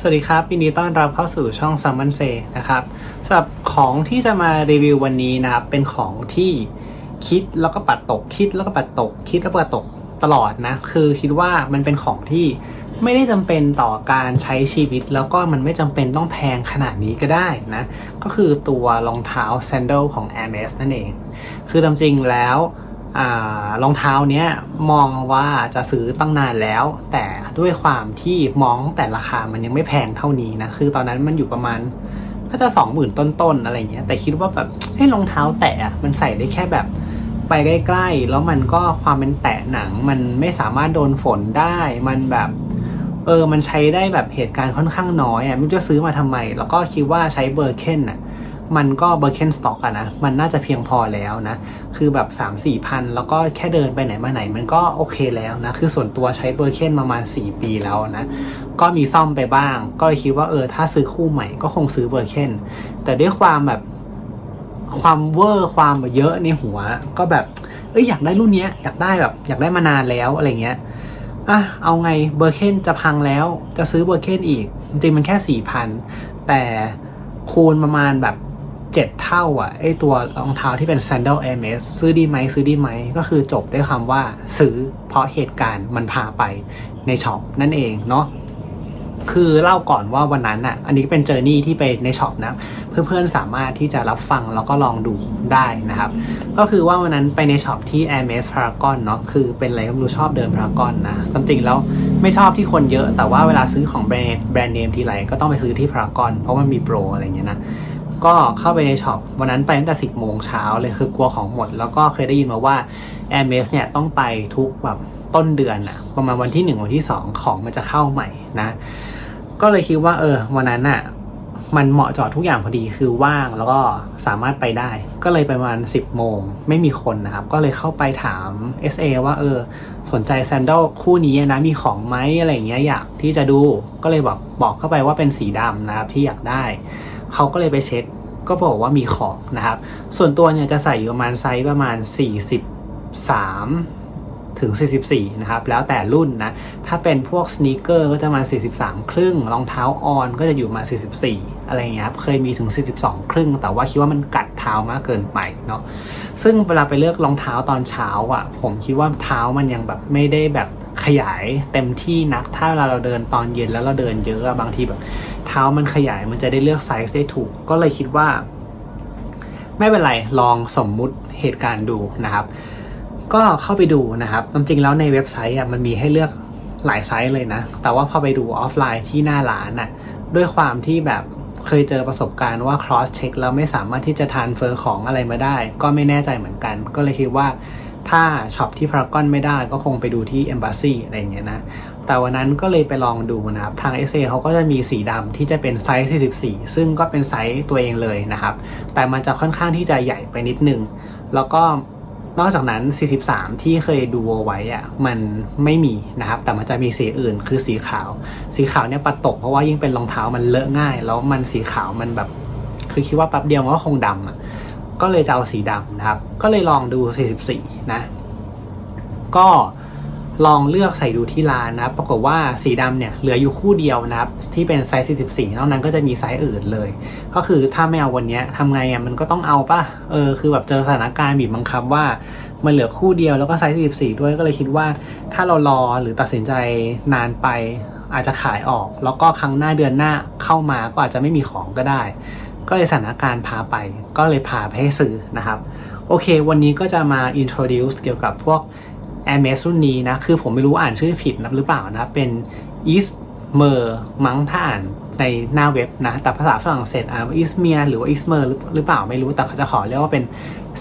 สวัสดีครับยินดีต้อนรับเข้าสู่ช่อง s ัม m ันเซนะครับสำหรับของที่จะมารีวิววันนี้นะครับ เป็นของที่คิดแล้วก็ปัดตก คิดแล้วก็ปัดตก คิดแล้วก็ปัดตกตลอดนะ คือคิดว่ามันเป็นของที่ไม่ได้จำเป็นต่อการใช้ชีวิต แล้วก็มันไม่จำเป็นต้องแพงขนาดนี้ก็ได้นะ ก็คือตัวรองเท้าแซนเดลของ a อ m e s นั่นเอง คือตามจริงแล้ว รองเท้าเนี้ยมองว่าจะซื้อตั้งนานแล้ว แต่ด้วยความที่มองแต่ราคามันยังไม่แพงเท่านี้นะคือตอนนั้นมันอยู่ประมาณน่าจะสองหมื่นต้นๆอะไรเงี้ยแต่คิดว่าแบบให้รองเท้าแตะมันใส่ได้แค่แบบไปใกล้ๆ แล้วมันก็ความเป็นแตะหนัง มันไม่สามารถโดนฝนได้ มันแบบเออ มันใช้ได้แบบเหตุการณ์ค่อนข้างน้อยอะไม่รู้จะซื้อมาทำไม แล้วก็คิดว่าใช้เบอร์เคนอะ มันก็เบอร์เคนสต็อกอะนะ มันน่าจะเพียงพอแล้วนะ คือแบบ 3 4พันแล้วก็แค่เดินไปไหนมาไหน มันก็โอเคแล้วนะ คือส่วนตัวใช้เบอร์เคนประมาณ 4 ปีแล้วนะ ก็มีซ่อมไปบ้าง ก็เลยคิดว่าเออถ้าซื้อคู่ใหม่ก็คงซื้อเบอร์เคนแต่ด้วยความแบบความเวอร์ความเยอะในหัว ก็แบบเอ้ยอยากได้รุ่นนี้อยากได้แบบ อยากได้มานานแล้วอะไรเงี้ยอะเอาไงเบอร์เคนจะพังแล้วจะซื้อเบอร์เคนอีก จริงมันแค่สี่พันแต่คูณประมาณแบบ เจ็ดเท่าอะไอตัวรองเท้าที่เป็น Sandal Air m e s ซื้อดีไหมซื้อดีไหม ก็คือจบด้วยคำว่าซื้อเพราะเหตุการณ์มันพาไปในช็อปนั่นเองเนาะคือเล่าก่อนว่าวันนั้นอะ อันนี้เป็นเจอร์นี่ที่ไปในช็อปนะ เพื่อนๆสามารถที่จะรับฟังแล้วก็ลองดูได้นะครับ ก็คือว่าวันนั้นไปในช็อปที่ Air m e s Paragon เนาะ คือเป็นอะไรก็ไม่รู้ชอบเดิน Paragon นะตามจริงแล้วไม่ชอบที่คนเยอะ แต่ว่าเวลาซื้อของแบรนด์แบรนด์เนมทีไรก็ต้องไปซื้อที่ Paragon เพราะมันมีโปรอะไรอย่างเงี้ยนะ ก็เข้าไปในช็อปวันนั้นไปตั้งแต่สิบโมงเช้าเลยคือกลัวของหมด แล้วก็เคยได้ยินมาว่า a i r m e s เนี่ยต้องไปทุกแบบต้นเดือนอะประมาณวันที่ 1 วันที่ 2 ของมันจะเข้าใหม่นะ ก็เลยคิดว่าเออวันนั้นอะ มันเหมาะจอดทุกอย่างพอดีคือว่างแล้วก็สามารถไปได้ ก็เลยไปประมาณ 10 โมง ไม่มีคนนะครับ ก็เลยเข้าไปถาม SA ว่าเออ สนใจแซนดลคู่นี้นะมีของไหมอะไรเงี้ยอยากที่จะดูก็เลยบอกบอกเข้าไปว่าเป็นสีดำนะครับที่อยากได้ เขาก็เลยไปเช็คก็บอกว่ามีของนะครับ ส่วนตัวเนี่ยจะใส่อยู่ประมาณไซส์ประมาณ 43 ถึง 44 นะครับ แล้วแต่รุ่นนะ ถ้าเป็นพวกสเนคเกอร์ก็จะมา 43 ครึ่ง รองเท้าออนก็จะอยู่มา 44 อะไรเงี้ยครับ เคยมีถึง 42 ครึ่ง แต่ว่าคิดว่ามันกัดเท้ามากเกินไปเนาะ ซึ่งเวลาไปเลือกรองเท้าตอนเช้าอะ่ะ ผมคิดว่าเท้ามันยังแบบไม่ได้แบบขยายเต็มที่นัก ถ้าเวลาเราเดินตอนเย็นแล้วเราเดินเยอะบางทีแบบ เท้ามันขยายมันจะได้เลือกไซส์ได้ถูก ก็เลยคิดว่า ไม่เป็นไร ลองสมมุติเหตุการณ์ดูนะครับ ก็เข้าไปดูนะครับจริงๆแล้วในเว็บไซต์อะมันมีให้เลือกหลายไซส์เลยนะ แต่ว่าพอไปดูออฟไลน์ที่หน้าร้านน่ะด้วยความที่แบบเคยเจอประสบการณ์ว่า cross check แล้วไม่สามารถที่จะทานเฟอร์ของอะไรมาได้ ก็ไม่แน่ใจเหมือนกัน ก็เลยคิดว่าถ้าช็อปที่พารากอนไม่ได้ก็คงไปดูที่ Embassy อะไรอย่างเงี้ยนะ แต่วันนั้นก็เลยไปลองดูนะครับ ทาง SA เขาก็จะมีสีดำที่จะเป็นไซส์ 44 ซึ่งก็เป็นไซส์ตัวเองเลยนะครับ แต่มันจะค่อนข้างที่จะใหญ่ไปนิดนึง แล้วก็ นอกจากนั้น 43 ที่เคยดูไว้อะมันไม่มีนะครับ แต่มันจะมีสีอื่นคือสีขาว สีขาวเนี่ยปัดตกเพราะว่ายิ่งเป็นรองเท้ามันเลอะง่าย แล้วมันสีขาวมันแบบ คือคิดว่าแป๊บเดียวมันก็คงดำอะก็เลยจะเอาสีดำนะครับ ก็เลยลองดู 44 นะ ก็ ลองเลือกใส่ดูที่ร้านนะปรากฏว่าสีดำเนี่ยเหลืออยู่คู่เดียวนะครับที่เป็นไซส์44นอกนั้นก็จะมีไซส์อื่นเลย ก็คือถ้าไม่เอาวันนี้ทำไงอะมันก็ต้องเอาป่ะเออคือแบบเจอสถานการณ์บีบบังคับว่ามันเหลือคู่เดียวแล้วก็ไซส์44ด้วยก็เลยคิดว่า ถ้าเรารอหรือตัดสินใจนานไปอาจจะขายออก แล้วก็ครั้งหน้าเดือนหน้าเข้ามาก็อาจจะไม่มีของก็ได้ ก็เลยสถานการณ์พาไป ก็เลยพาไปให้ซื้อนะครับ โอเค วันนี้ก็จะมา introduce เกี่ยวกับพวก Air m e s รุ่นนี้นะ คือผมไม่รู้อ่านชื่อผิดนะหรือเปล่านะ เป็น East m e r มั้งถ้าอ่านในหน้าเว็บนะ แต่ภาษาฝรั่งเศสอ่านว่า East m e r หรือว่า East m e r หรือเปล่าไม่รู้ แต่เขาจะขอเรียกว่าเป็น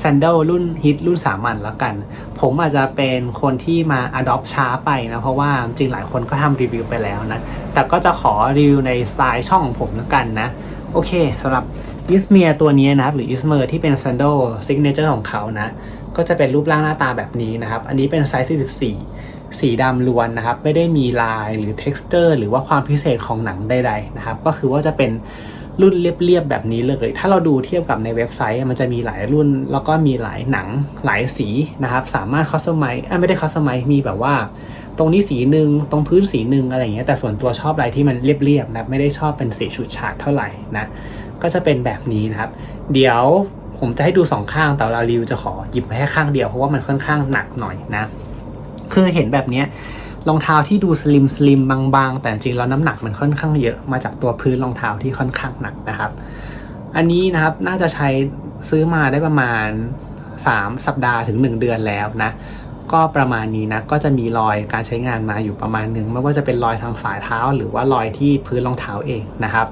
Sandal รุ่นฮิตรุ่นสามัญแล้วกัน ผมอาจจะเป็นคนที่มา adopt ช้าไปนะ เพราะว่าจริงหลายคนก็ทำรีวิวไปแล้วนะ แต่ก็จะขอรีวิวในสไตล์ช่องของผมแล้วกันนะ โอเคสำหรับอิสเมียตัวนี้นะครับหรืออิสเมอร์ที่เป็น Sandal Signature ของเขานะ ก็จะเป็นรูปร่างหน้าตาแบบนี้นะครับ อันนี้เป็นไซส์44 สีดำล้วนนะครับ ไม่ได้มีลายหรือ texture หรือว่าความพิเศษของหนังใดๆนะครับ ก็คือว่าจะเป็นรุ่นเรียบๆแบบนี้เลย ถ้าเราดูเทียบกับในเว็บไซต์ มันจะมีหลายรุ่น แล้วก็มีหลายหนังหลายสีนะครับ สามารถคอสตอมไมซ์ไม่ได้คอสตอมไมซ์มีแบบว่า ตรงนี้สีหนึ่งตรงพื้นสีหนึ่งอะไรอย่างเงี้ย แต่ส่วนตัวชอบอะไรที่มันเรียบๆนะ ไม่ได้ชอบเป็นสีฉูดฉาดเท่าไหร่นะ ก็จะเป็นแบบนี้นะครับ เดี๋ยว ผมจะให้ดูสองข้างแต่เรารีวิวจะขอหยิบมาแค่ข้างเดียวเพราะว่ามันค่อนข้างหนักหน่อยนะ คือเห็นแบบเนี้ยรองเท้าที่ดูสลิมสลิมบางๆ แต่จริงแล้วน้ำหนักมันค่อนข้างเยอะมาจากตัวพื้นรองเท้าที่ค่อนข้างหนักนะครับ อันนี้นะครับน่าจะใช้ซื้อมาได้ประมาณ 3 สัปดาห์ถึง 1 เดือนแล้วนะ ก็ประมาณนี้นะก็จะมีรอยการใช้งานมาอยู่ประมาณหนึ่งไม่ว่าจะเป็นรอยทางฝ่าเท้า หรือว่ารอยที่พื้นรองเท้าเองนะครับ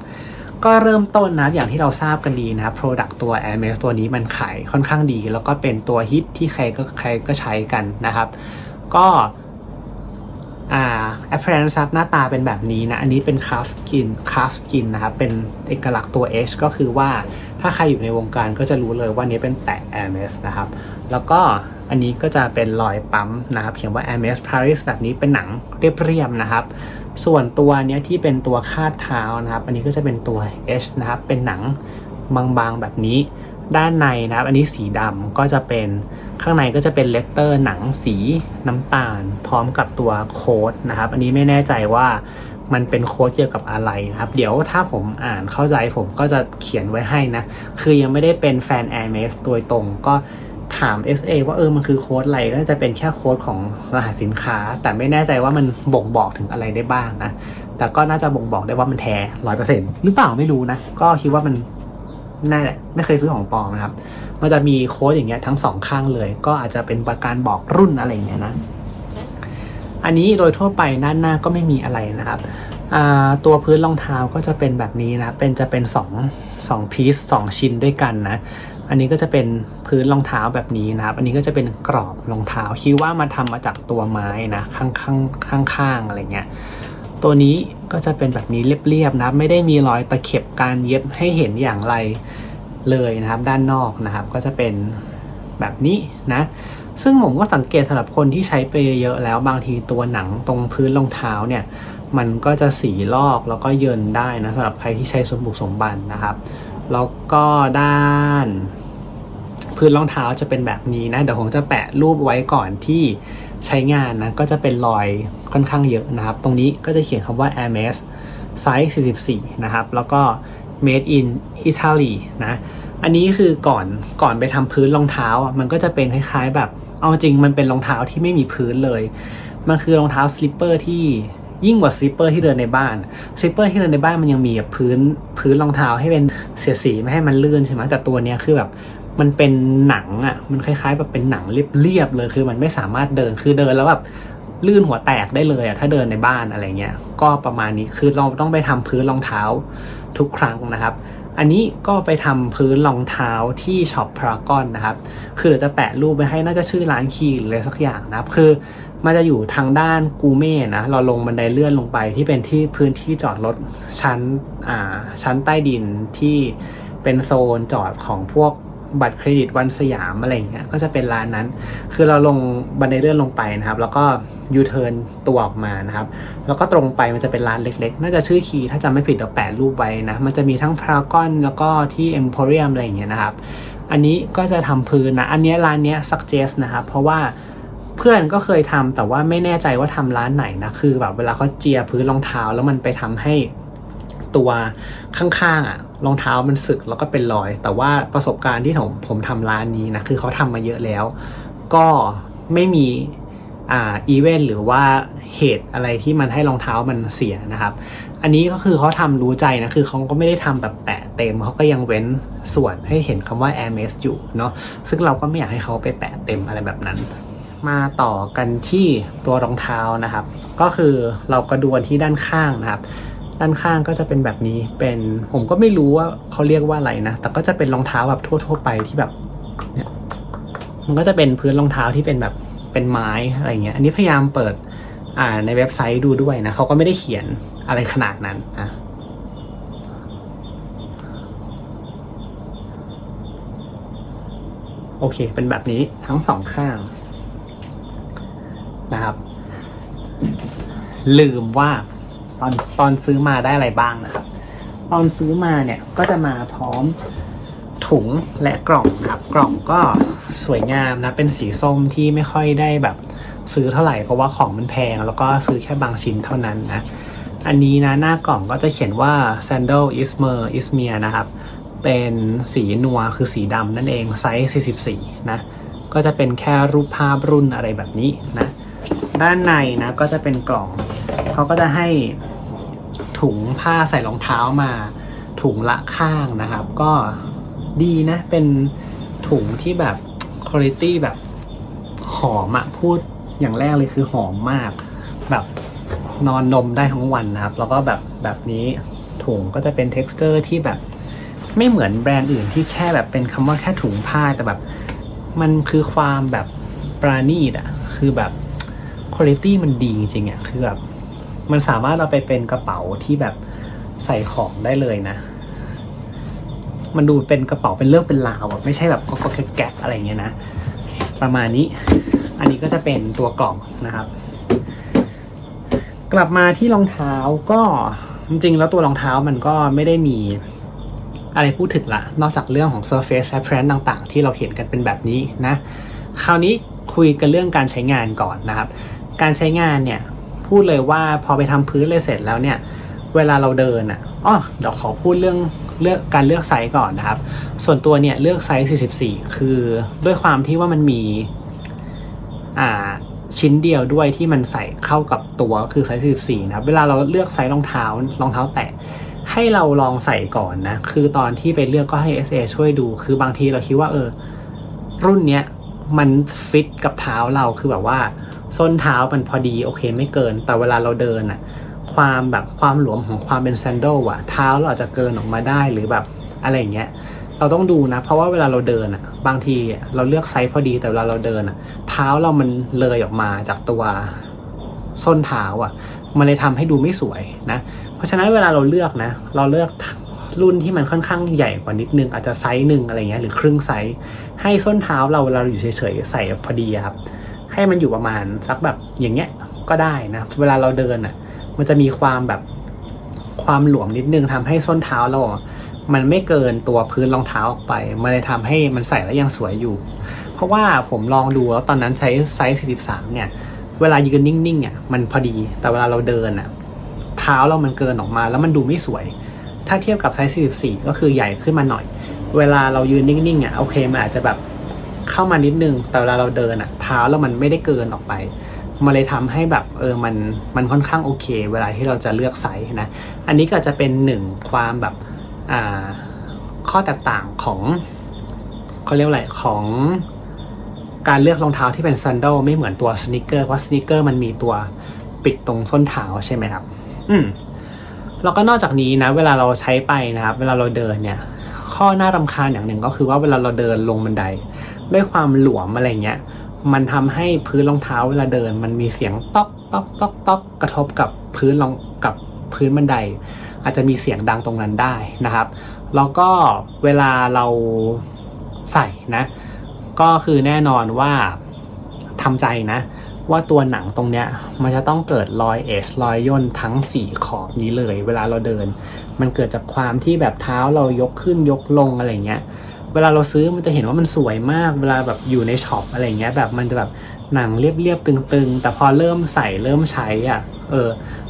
ก็เริ่มต้นนะอย่างที่เราทราบกันดีนะครับ Product ตัว Air Max ตัวนี้มันขายค่อนข้างดี แล้วก็เป็นตัวฮิตที่ใครก็ใครก็ใช้กันนะครับ ก็อ่า appearance หน้าตาเป็นแบบนี้นะ อันนี้เป็น calf skin calf skin นะครับ เป็นเอกลักษณ์ตัว H ก็คือว่า ถ้าใครอยู่ในวงการก็จะรู้เลยว่านี้เป็นแตะ Air Max นะครับ แล้วก็อันนี้ก็จะเป็นรอยปั๊มนะครับเขียนว่า Air Max Paris แบบนี้เป็นหนังเรียบๆนะครับ ส่วนตัวเนี้ยที่เป็นตัวคาดเท้านะครับ อันนี้ก็จะเป็นตัว H นะครับ เป็นหนังบางๆแบบนี้ ด้านในนะครับ อันนี้สีดำก็จะเป็นข้างในก็จะเป็นเลตเตอร์หนังสีน้ำตาล พร้อมกับตัวโค้ดนะครับ อันนี้ไม่แน่ใจว่า มันเป็นโค้ดเกี่ยวกับอะไรนะครับ เดี๋ยวถ้าผมอ่านเข้าใจผมก็จะเขียนไว้ให้นะ คือยังไม่ได้เป็นแฟน Air Max โดยตรงก็ถาม SA ว่าเออมันคือโค้ดอะไรก็จะเป็นแค่โค้ดของรหัสสินค้า แต่ไม่แน่ใจว่ามันบ่งบอกถึงอะไรได้บ้างนะ แต่ก็น่าจะบ่งบอกได้ว่ามันแท้ร้อยเปอร์เซ็นต์หรือเปล่าไม่รู้นะ ก็คิดว่ามันน่าแหละไม่เคยซื้อของปลอมนะครับ มันจะมีโค้ดอย่างเงี้ยทั้งสองข้างเลย ก็อาจจะเป็นประการบอกรุ่นอะไรอย่างเงี้ยนะ อันนี้โดยทั่วไปด้านหน้าก็ไม่มีอะไรนะครับตัวพื้นรองเท้าก็จะเป็นแบบนี้นะ เป็นจะเป็น2 2พีซ2ชิ้นด้วยกันนะ อันนี้ก็จะเป็นพื้นรองเท้าแบบนี้นะครับ อันนี้ก็จะเป็นกรอบรองเท้า คิดว่ามันทำมาจากตัวไม้นะข้างข้างข้างข้างอะไรเงี้ย ตัวนี้ก็จะเป็นแบบนี้เรียบๆนะ ไม่ได้มีรอยตะเข็บการเย็บให้เห็นอย่างไรเลยนะครับ ด้านนอกนะครับ ก็จะเป็นแบบนี้นะ ซึ่งผมก็สังเกตสำหรับคนที่ใช้ไปเยอะแล้วบางทีตัวหนังตรงพื้นรองเท้าเนี่ย มันก็จะสีลอกแล้วก็เยินได้นะสำหรับใครที่ใช้สมบุกสมบันนะครับ แล้วก็ด้านพื้นรองเท้าจะเป็นแบบนี้นะ เดี๋ยวผมจะแปะรูปไว้ก่อนที่ใช้งานนะ ก็จะเป็นรอยค่อนข้างเยอะนะครับ ตรงนี้ก็จะเขียนคำว่า Air Max size 44 นะครับ แล้วก็ made in Italy นะ อันนี้คือก่อนก่อนไปทำพื้นรองเท้าอะมันก็จะเป็นคล้ายๆแบบ เอาจริงมันเป็นรองเท้าที่ไม่มีพื้นเลย มันคือรองเท้าสลิปเปอร์ที่ยิ่งกว่าสลิปเปอร์ที่เดินในบ้านสลิปเปอร์ที่เดินในบ้านมันยังมีแบบพื้นพื้นรองเท้าให้เป็นเสียสีไม่ให้มันลื่นใช่ไหมแต่ตัวเนี้ยคือแบบมันเป็นหนังอะมันคล้ายๆแบบเป็นหนังเรียบๆเลยคือมันไม่สามารถเดินคือเดินแล้วแบบลื่นหัวแตกได้เลยอะถ้าเดินในบ้านอะไรเงี้ยก็ประมาณนี้คือเราต้องไปทำพื้นรองเท้าทุกครั้งนะครับ อันนี้ก็ไปทำพื้นรองเท้าที่ช็อปพารากอนนะครับ คือเดี๋ยวจะแปะรูปไปให้น่าจะชื่อร้านคีหรืออะไรสักอย่างนะครับ คือมันจะอยู่ทางด้านกูเม่นะ เราลงบันไดเลื่อนลงไปที่เป็นที่พื้นที่จอดรถชั้นอ่าชั้นใต้ดินที่เป็นโซนจอดของพวก บัตรเครดิตวันสยามอะไรอย่างเงี้ยก็จะเป็นร้านนั้น คือเราลงบันไดเลื่อนลงไปนะครับ แล้วก็ยูเทิร์นตัวออกมานะครับ แล้วก็ตรงไปมันจะเป็นร้านเล็กๆ น่าจะชื่อคีถ้าจำไม่ผิดเดี๋ยวแปะรูปไว้นะ มันจะมีทั้งพารากอนแล้วก็ที่เอ็มโพเรียมอะไรอย่างเงี้ยนะครับ อันนี้ก็จะทำพื้นนะ อันนี้ร้านเนี้ย suggest นะครับเพราะว่าเพื่อนก็เคยทำแต่ว่าไม่แน่ใจว่าทำร้านไหนนะคือแบบเวลาเขาเจียพื้นรองเท้าแล้วมันไปทำให้ ตัวข้างๆอะรองเท้ามันสึกแล้วก็เป็นรอย แต่ว่าประสบการณ์ที่ผมผมทำร้านนี้นะคือเขาทำมาเยอะแล้ว ก็ไม่มีอ่าอีเวนต์หรือว่าเหตุอะไรที่มันให้รองเท้ามันเสียนะครับ อันนี้ก็คือเขาทำรู้ใจนะคือเขาก็ไม่ได้ทำแบบแปะเต็มเขาก็ยังเว้นส่วนให้เห็นคำว่า Air m a x อยู่เนาะซึ่งเราก็ไม่อยากให้เขาไปแปะเต็มอะไรแบบนั้นมาต่อกันที่ตัวรองเท้านะครับ ก็คือเราก็ดูกันที่ด้านข้างนะครับ ด้านข้างก็จะเป็นแบบนี้เป็นผมก็ไม่รู้ว่าเขาเรียกว่าอะไรนะ แต่ก็จะเป็นรองเท้าแบบทั่ว ๆ ไปที่แบบเนี่ยมันก็จะเป็นพื้นรองเท้าที่เป็นแบบเป็นไม้อะไรเงี้ย อันนี้พยายามเปิดอ่าในเว็บไซต์ดูด้วยนะเขาก็ไม่ได้เขียนอะไรขนาดนั้นนะโอเค เป็นแบบนี้ทั้งสองข้างนะครับ ลืมว่า ตอนตอนซื้อมาได้อะไรบ้างนะครับ ตอนซื้อมาเนี่ยก็จะมาพร้อมถุงและกล่องครับ กล่องก็สวยงามนะ เป็นสีส้มที่ไม่ค่อยได้แบบซื้อเท่าไหร่เพราะว่าของมันแพง แล้วก็ซื้อแค่บางชิ้นเท่านั้นนะ อันนี้นะหน้ากล่องก็จะเขียนว่า sandal ismer ismir นะครับ เป็นสีนัวคือสีดำนั่นเองไซส์ 44 นะ ก็จะเป็นแค่รูปภาพรุ่นอะไรแบบนี้นะ ด้านในนะก็จะเป็นกล่อง เขาก็จะให้ ถุงผ้าใส่รองเท้ามา ถุงละข้างนะครับ ก็ดีนะ เป็นถุงที่แบบคุณภาพแบบหอมอะพูดอย่างแรกเลยคือหอมมาก แบบนอนนมได้ทั้งวันนะครับ แล้วก็แบบแบบนี้ถุงก็จะเป็น t e x t อร์ที่แบบ ไม่เหมือนแบรนด์อื่นที่แค่แบบเป็นคำว่าแค่ถุงผ้าแต่แบบ มันคือความแบบปราณีตอะคือแบบคุณภาพมันดีจริงๆอะคือแบบ มันสามารถเอาไปเป็นกระเป๋าที่แบบใส่ของได้เลยนะ มันดูเป็นกระเป๋าเป็นเรื่องเป็นราวอะไม่ใช่แบบก็แค่แกะอะไรเงี้ยนะ ประมาณนี้ อันนี้ก็จะเป็นตัวกล่องนะครับ กลับมาที่รองเท้าก็จริงๆ แล้วตัวรองเท้ามันก็ไม่ได้มีอะไรพูดถึงละ นอกจากเรื่องของ surface appearance ต่างๆ ที่เราเห็นกันเป็นแบบนี้นะ คราวนี้คุยกันเรื่องการใช้งานก่อนนะครับ การใช้งานเนี่ย พูดเลยว่าพอไปทำพื้นเลยเสร็จแล้วเนี่ย เวลาเราเดินอะอ๋อเดี๋ยวขอพูดเรื่องเลือกการเลือกไซส์ก่อนนะครับ ส่วนตัวเนี่ยเลือกไซส์ 44 คือด้วยความที่ว่ามันมีอ่าชิ้นเดียวด้วยที่มันใส่เข้ากับตัวคือไซส์ 44 นะครับ เวลาเราเลือกไซส์รองเท้ารองเท้าแตะให้เราลองใส่ก่อนนะ คือตอนที่ไปเลือกก็ให้ SA ช่วยดู คือบางทีเราคิดว่าเออ รุ่นเนี้ยมันฟิตกับ เท้าเราคือแบบว่า ส้นเท้ามันพอดีโอเคไม่เกิน แต่เวลาเราเดินอะความแบบความหลวมของความเป็นแซนดลอะเท้าเราอาจจะเกินออกมาได้หรือแบบอะไรอย่างเงี้ยเราต้องดูนะ เพราะว่าเวลาเราเดินอะบางทีเราเลือกไซส์พอดีแต่เวลาเราเดินอะเท้าเรามันเลยออกมาจากตัวส้นเท้าอะมันเลยทำให้ดูไม่สวยนะ เพราะฉะนั้นเวลาเราเลือกนะ เราเลือก รุ่นที่มันค่อนข้างใหญ่กว่านิดนึงอาจจะไซส์หนึ่งอะไรเงี้ยหรือครึ่งไซส์ให้ส้นเท้าเราเวลาเราอยู่เฉยๆใส่พอดีครับ ให้มันอยู่ประมาณสักแบบอย่างเงี้ยก็ได้นะเวลาเราเดินอะ มันจะมีความแบบความหลวมนิดนึงทำให้ส้นเท้าเราอะมันไม่เกินตัวพื้นรองเท้าออกไปมันเลยทำให้มันใส่แล้วยังสวยอยู่ เพราะว่าผมลองดูแล้วตอนนั้นใช้ไซส์43เนี่ย เวลายืนนิ่งๆอะมันพอดีแต่เวลาเราเดินอะ เท้าเรามันเกินออกมาแล้วมันดูไม่สวย ถ้าเทียบกับไซส์ 44 ก็คือใหญ่ขึ้นมาหน่อย เวลาเรายืนนิ่งๆอะโอเคมันอาจจะแบบเข้ามานิดนึง แต่เวลาเราเดินอะเท้าเรามันไม่ได้เกินออกไปมันเลยทำให้แบบเออมันมันค่อนข้างโอเค เวลาที่เราจะเลือกไซส์นะ อันนี้ก็จะเป็นหนึ่งความแบบอ่าข้อแตกต่างของเขาเรียกอะไรของการเลือกรองเท้าที่เป็นซันดลไม่เหมือนตัวสนิเกอร์เพราะสนิเกอร์มันมีตัวปิดตรงส้นเท้าใช่ไหมครับ อืม แล้วก็นอกจากนี้นะ เวลาเราใช้ไปนะครับ เวลาเราเดินเนี่ย ข้อน่ารำคาญอย่างหนึ่งก็คือว่าเวลาเราเดินลงบันได ด้วยความหลวมอะไรเงี้ยมันทำให้พื้นรองเท้าเวลาเดิน มันมีเสียงต๊อกต๊อกต๊อกต๊อกกระทบกับพื้นรองกับพื้นบันได อาจจะมีเสียงดังตรงนั้นได้นะครับ แล้วก็เวลาเราใส่นะ ก็คือแน่นอนว่าทำใจนะ ว่าตัวหนังตรงเนี้ยมันจะต้องเกิดรอยเอชรอยย่นทั้งสี่ขอบนี้เลย เวลาเราเดิน มันเกิดจากความที่แบบเท้าเรายกขึ้นยกลงอะไรเงี้ยเวลาเราซื้อมันจะเห็นว่ามันสวยมาก เวลาแบบอยู่ในช็อปอะไรเงี้ยแบบมันจะแบบหนังเรียบๆตึงๆ แต่พอเริ่มใส่เริ่มใช้อะเออ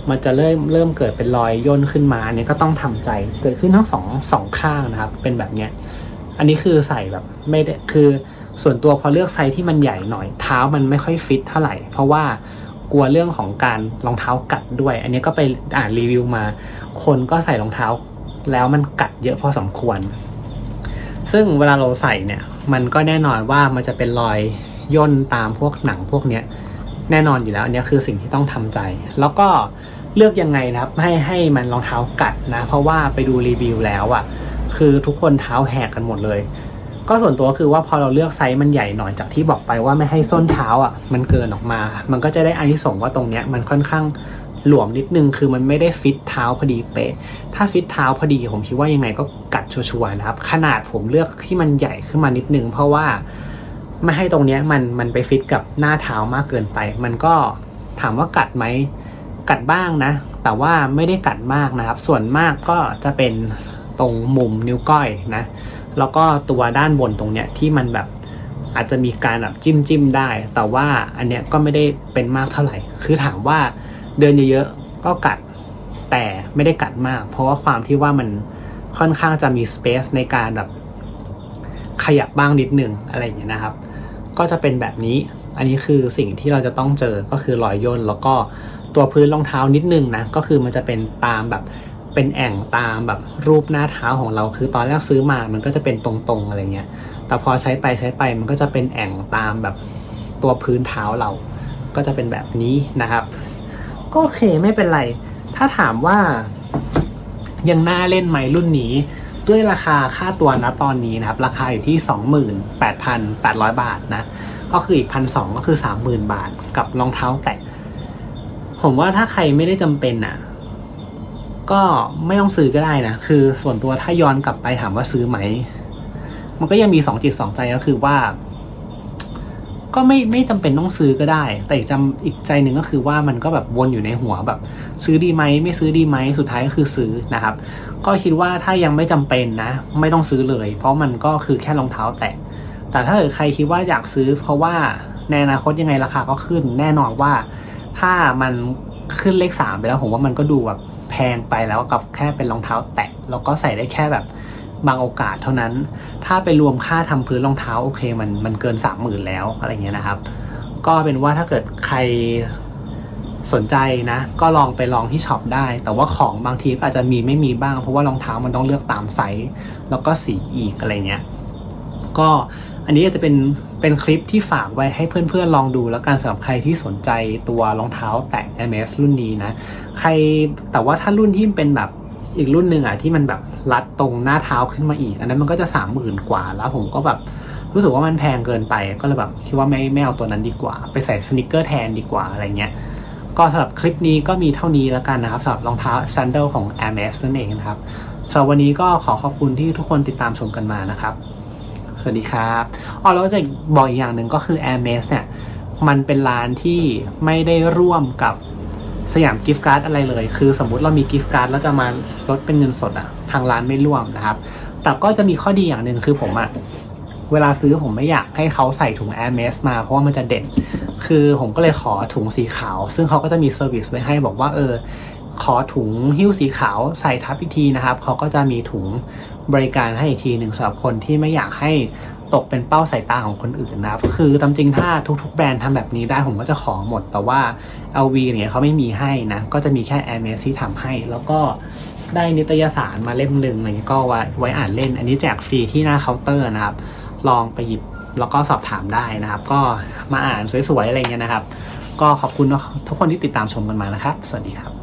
มันจะเริ่มเริ่มเกิดเป็นรอยย่นขึ้นมาเนี่ยก็ต้องทำใจเกิดขึ้นทั้งสองสองข้างนะครับเป็นแบบเนี้ยอันนี้คือใส่แบบไม่ได้คือ ส่วนตัวพอเลือกไซส์ที่มันใหญ่หน่อยเท้ามันไม่ค่อยฟิตเท่าไหร่ เพราะว่ากลัวเรื่องของการรองเท้ากัดด้วย อันนี้ก็ไปอ่านรีวิวมา คนก็ใส่รองเท้าแล้วมันกัดเยอะพอสมควร ซึ่งเวลาเราใส่เนี่ย มันก็แน่นอนว่ามันจะเป็นรอยย่นตามพวกหนังพวกเนี้ยแน่นอนอยู่แล้วอันนี้คือสิ่งที่ต้องทำใจ แล้วก็เลือกยังไงนะครับให้ให้มันรองเท้ากัดนะ เพราะว่าไปดูรีวิวแล้วอะ่ะคือทุกคนเท้าแหกกันหมดเลย ก็ส่วนตัวคือว่าพอเราเลือกไซส์มันใหญ่หน่อยจากที่บอกไปว่าไม่ให้ส้นเท้าอะมันเกินออกมา มันก็จะได้อานิสงส์ว่าตรงเนี้ยมันค่อนข้างหลวมนิดนึงคือมันไม่ได้ฟิตเท้าพอดีเป๊ะ ถ้าฟิตเท้าพอดีผมคิดว่ายังไงก็กัดชัวร์นะครับ ขนาดผมเลือกที่มันใหญ่ขึ้นมานิดนึง เพราะว่าไม่ให้ตรงเนี้ยมันมันไปฟิตกับหน้าเท้ามากเกินไป มันก็ถามว่ากัดไหมกัดบ้างนะ แต่ว่าไม่ได้กัดมากนะครับ ส่วนมากก็จะเป็น ตรงมุมนิ้วก้อยนะ แล้วก็ตัวด้านบนตรงเนี้ยที่มันแบบอาจจะมีการแบบจิ้มจิ้มได้ แต่ว่าอันเนี้ยก็ไม่ได้เป็นมากเท่าไหร่ คือถามว่าเดินเยอะๆก็กัดแต่ไม่ได้กัดมาก เพราะว่าความที่ว่ามันค่อนข้างจะมีสเปซในการแบบขยับบ้างนิดหนึ่งอะไรอย่างเงี้ยนะครับ ก็จะเป็นแบบนี้ อันนี้คือสิ่งที่เราจะต้องเจอก็คือรอยย่นแล้วก็ตัวพื้นรองเท้านิดนึงนะ ก็คือมันจะเป็นตามแบบ เป็นแอ่งตามแบบรูปหน้าเท้าของเราคือตอนแรกซื้อมามันก็จะเป็นตรงๆอะไรเงี้ย แต่พอใช้ไปใช้ไปมันก็จะเป็นแอ่งตามแบบตัวพื้นเท้าเรา ก็จะเป็นแบบนี้นะครับก็โอเคไม่เป็นไร ถ้าถามว่ายังน่าเล่นไหมรุ่นนี้ ด้วยราคาค่าตัวนะตอนนี้นะครับ ราคาอยู่ที่ 28,800 บาทนะ ก็คืออีกพันสองก็คือ 30,000 บาทกับรองเท้าแตะผมว่าถ้าใครไม่ได้จำเป็นอะ ก็ไม่ต้องซื้อก็ได้นะ คือส่วนตัวถ้าย้อนกลับไปถามว่าซื้อไหม มันก็ยังมีสองจิตสองใจก็คือว่า ก็ไม่ไม่จำเป็นต้องซื้อก็ได้ แต่อีกจำอีกใจหนึ่งก็คือว่ามันก็แบบวนอยู่ในหัวแบบ ซื้อดีไหมไม่ซื้อดีไหมสุดท้ายก็คือซื้อนะครับ ก็คิดว่าถ้ายังไม่จำเป็นนะ ไม่ต้องซื้อเลย เพราะมันก็คือแค่รองเท้าแตะแต่ถ้าเกิดใครคิดว่าอยากซื้อ เพราะว่าในอนาคตยังไงราคาก็ขึ้น แน่นอนว่าถ้ามัน ขึ้นเลขสามไปแล้วผมว่ามันก็ดูแบบแพงไปแล้วกับแค่เป็นรองเท้าแตะแล้วก็ใส่ได้แค่แบบบางโอกาสเท่านั้น ถ้าไปรวมค่าทำพื้นรองเท้าโอเคมันมันเกินสามหมื่นแล้วอะไรเงี้ยนะครับ ก็เป็นว่าถ้าเกิดใครสนใจนะ ก็ลองไปลองที่ช็อปได้ แต่ว่าของบางทีอาจจะมีไม่มีบ้าง เพราะว่ารองเท้ามันต้องเลือกตามไซส์แล้วก็สีอีกอะไรเงี้ย ก็อันนี้จะเป็นเป็นคลิปที่ฝากไว้ให้เพื่อนๆลองดูแล้วกันสำหรับใครที่สนใจตัวรองเท้าแตะ MS รุ่นนี้นะ ใครแต่ว่าถ้ารุ่นที่เป็นแบบอีกรุ่นหนึ่งอะที่มันแบบรัดตรงหน้าเท้าขึ้นมาอีก อันนั้นมันก็จะสามหมื่นกว่าแล้วผมก็แบบรู้สึกว่ามันแพงเกินไปก็เลยแบบคิดว่าไม่ไม่เอาตัวนั้นดีกว่า ไปใส่สนิเกอร์แทนดีกว่าอะไรเงี้ยก็สำหรับคลิปนี้ก็มีเท่านี้แล้วกันนะครับสำหรับรองเท้า Sandal ของ Hermes นั่นเองนะครับสำหรับวันนี้ก็ขอขอบคุณที่ทุกคนติดตามชมกันมานะครับ สวัสดีครับอ๋อแล้วจะบอกอีกอย่างหนึ่งก็คือ Hermes เนี่ย มันเป็นร้านที่ไม่ได้ร่วมกับสยามกิฟต์การ์ดอะไรเลย คือสมมุติเรามีกิฟต์การ์ดแล้วจะมาลดเป็นเงินสดอะทางร้านไม่ร่วมนะครับ แต่ก็จะมีข้อดีอย่างหนึ่งคือผมอะเวลาซื้อผมไม่อยากให้เขาใส่ถุง Hermes มา เพราะว่ามันจะเด่น คือผมก็เลยขอถุงสีขาว ซึ่งเขาก็จะมีเซอร์วิสไว้ให้บอกว่าเออขอถุงหิ้วสีขาวใส่ทับอีกทีนะครับ เขาก็จะมีถุง บริการให้อีกทีหนึ่งสำหรับคนที่ไม่อยากให้ตกเป็นเป้าสายตาของคนอื่นนะครับ คือตามจริงถ้าทุกๆ แบรนด์ทำแบบนี้ได้ผมก็จะขอหมด แต่ว่า LV เนี่ยเขาไม่มีให้นะ ก็จะมีแค่ a i r m e ที่ทำให้ แล้วก็ได้นิตยสารมาเล่มหนึ่งอะไรเงี้ยก็ไว้ไว้อ่านเล่น อันนี้แจกฟรีที่หน้าเคาน์เตอร์นะครับ ลองไปหยิบแล้วก็สอบถามได้นะครับ ก็มาอ่านสวยๆอะไรเงี้ยนะครับ ก็ขอบคุณทุกคนที่ติดตามชมกันมานะครับ สวัสดีครับ